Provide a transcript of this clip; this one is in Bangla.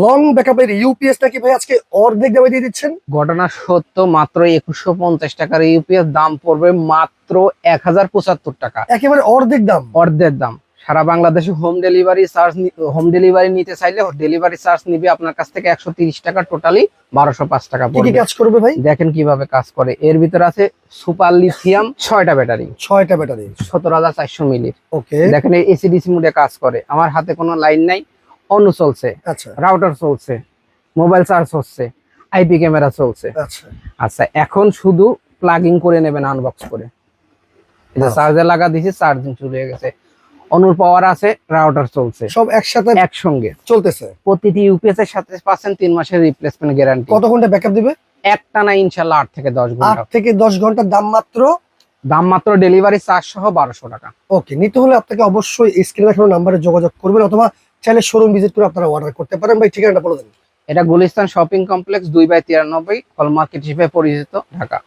লং ব্যাকআপের ইউপিএস নাকি ভাই আজকে অর্ধেক দামে দিয়ে দিচ্ছেন? ঘটনা সত্য মাত্র একুশশো পঞ্চাশ টাকার ইউপিএস দাম পড়বে মাত্র এক হাজার পঁচাত্তর টাকা। একেবারে অর্ধেক দাম। অর্ধের দাম। সারা বাংলাদেশে home delivery charge home delivery নিতে চাইলে ডেলিভারি চার্জ নিবে আপনার কাছ থেকে একশো টাকা টোটালি বারোশো পাঁচ টাকা পড়বে। কাজ করবে ভাই? দেখেন কীভাবে কাজ করে। এর ভিতরে আছে সুপার লিথিয়াম ছয়টা ব্যাটারি ছয়টা ব্যাটারি সতেরো হাজার চারশো মিলির। ওকে দেখেন এসিডিসি মোডে কাজ করে। আমার হাতে কোনো লাইন নাই। অন্য চলছে আচ্ছা। রাউটার চলছে মোবাইল চার্জ হচ্ছে আইপি ক্যামেরা চলছে। আচ্ছা। আচ্ছা এখন শুধু প্লাগিং করে নেবেন আনবক্স করে। এটা আচ্ছা। চার্জে লাগা চার্জিং শুরু হয়ে গেছে। অনুর পাওয়ার আছে রাউটার চলছে। সব একসাথে একসঙ্গে। চলতেছে? প্রতিটি ইউপিএস এর সাথে পাচ্ছেন তিন মাসের রিপ্লেসমেন্ট গ্যারান্টি কত ঘণ্টা ব্যাকআপ দিবে? একটা না ইনশাল্লাহ আট থেকে দশ ঘণ্টা। আট থেকে দশ ঘণ্টার দাম মাত্র? দাম মাত্র ডেলিভারি চার্জ সহ বারোশো টাকা। ওকে নিতে হলে আপনাকে অবশ্যই স্ক্রিনে নাম্বারে যোগাযোগ করবেন অথবা চাইলে শোরুম ভিজিট করে আপনারা অর্ডার করতে পারেন। ভাই, ঠিকানাটা বলে দেন। এটা গুলিস্তান শপিং কমপ্লেক্স দুই বাই তিরানব্বই হল মার্কেট হিসেবে পরিচিত ঢাকা।